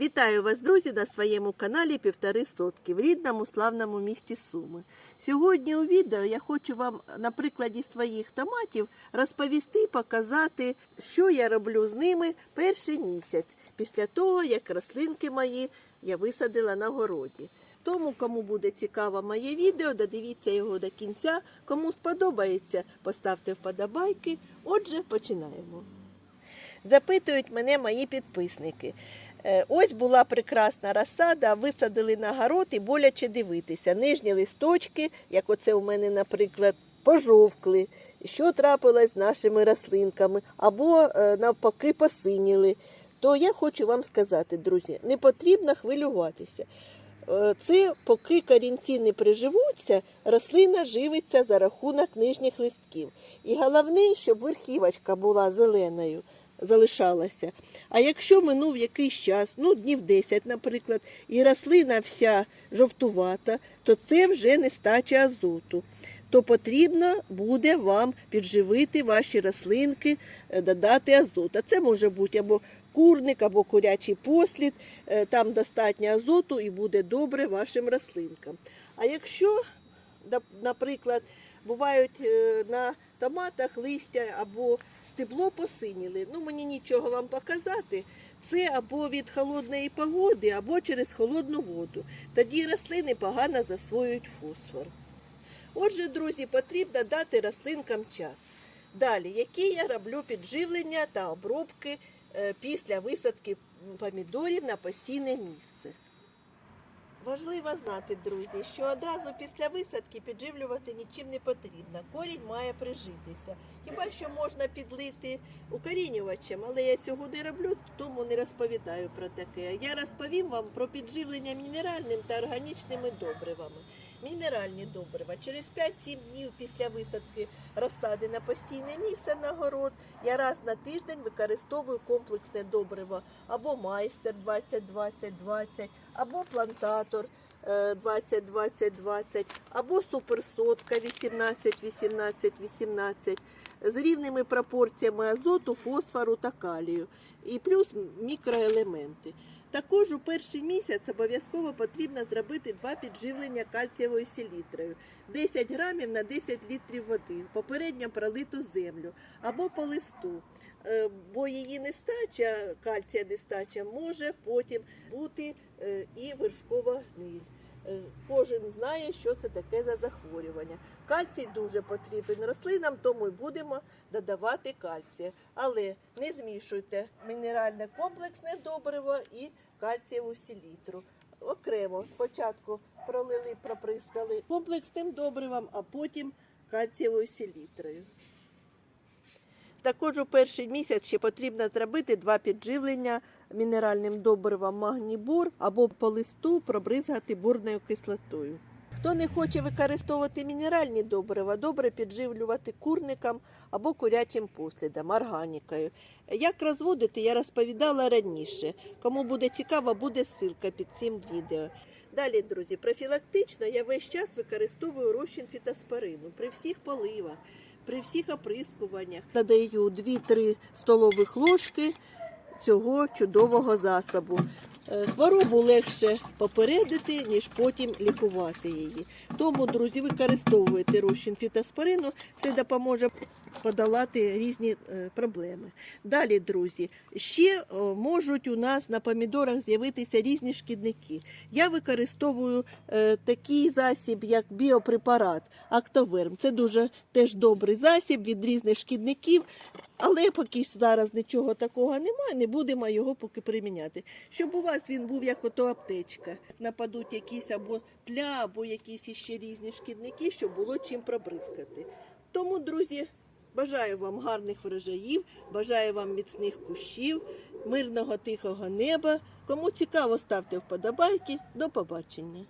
Вітаю вас, друзі, на своєму каналі Півтори сотки в рідному славному місті Суми. Сьогодні у відео я хочу вам на прикладі своїх томатів розповісти і показати, що я роблю з ними перший місяць після того, як рослинки мої я висадила на городі. Тому, кому буде цікаво моє відео, додивіться його до кінця. Кому сподобається, поставте вподобайки. Отже, починаємо. Запитують мене мої підписники. Е, Ось була прекрасна розсада, висадили на город і боляче дивитися. Нижні листочки, як оце у мене, наприклад, пожовкли. Що трапилось з нашими рослинками, або е, навпаки посиніли. То я хочу вам сказати, друзі, не потрібно хвилюватися. Е, Це поки корінці не приживуться, рослина живиться за рахунок нижніх листків. І головне, щоб верхівочка була зеленою, залишалася. А якщо минув якийсь час, ну днів 10, наприклад, і рослина вся жовтувата, то це вже нестача азоту. То потрібно буде вам підживити ваші рослинки, е, додати азот. А це може бути або курник, або курячий послід. Е, Там достатньо азоту і буде добре вашим рослинкам. А якщо, наприклад, бувають е, на томатах листя або стебло посиніли, ну мені нічого вам показати. Це або від холодної погоди, або через холодну воду. Тоді рослини погано засвоюють фосфор. Отже, друзі, потрібно дати рослинкам час. Далі, які я роблю підживлення та обробки е, після висадки помідорів на постійне місце. Важливо знати, друзі, що одразу після висадки підживлювати нічим не потрібно. Корінь має прижитися. Хіба що можна підлити укорінювачем, але я цього не роблю, тому не розповідаю про таке. Я розповім вам про підживлення мінеральним та органічними добривами. Мінеральні добрива. Через 5-7 днів після висадки розсади на постійне місце на город я раз на тиждень використовую комплексне добриво або майстер 20-20-20, або плантатор е, 20-20-20, або суперсотка 18-18-18 з рівними пропорціями азоту, фосфору та калію, і плюс мікроелементи. Також у перший місяць обов'язково потрібно зробити два підживлення кальцієвою селітрою 10 грамів на 10 літрів води, попередньо пролиту землю або по листу. Е, Бо її нестача, кальція нестача, може потім бути е, і вершкова гниль. Е, Кожен знає, що це таке за захворювання. Кальцій дуже потрібен рослинам, тому й будемо додавати кальція. Але не змішуйте мінеральне комплексне добриво і кальцієву селітру. Окремо спочатку пролили, проприскали комплексним добривом, а потім кальцієвою селітрою. Також у перший місяць ще потрібно зробити два підживлення мінеральним добривом магнібур або по листу пробризгати бурною кислотою. Хто не хоче використовувати мінеральні добрива, добре підживлювати курникам або курячим послідом, органікою. Як розводити, я розповідала раніше. Кому буде цікаво, буде ссылка під цим відео. Далі, друзі, профілактично я весь час використовую розчин фітоспорину при всіх поливах, при всіх оприскуваннях. Додаю 2-3 столових ложки цього чудового засобу. Е, Хворобу легше попередити, ніж потім лікувати її. Тому, друзі, використовуйте розчин фітоспорину, це допоможе подолати різні е, проблеми. Далі, друзі, ще е, можуть у нас на помідорах з'явитися різні шкідники. Я використовую такий засіб, як біопрепарат Актоверм. Це дуже теж добрий засіб від різних шкідників. Але поки зараз нічого такого немає, не будемо його поки приміняти. Щоб у вас він був як ото аптечка. Нападуть якісь або тля, або якісь іще різні шкідники, щоб було чим пробризкати. Тому, друзі, бажаю вам гарних врожаїв, бажаю вам міцних кущів, мирного тихого неба. Кому цікаво, ставте вподобайки. До побачення.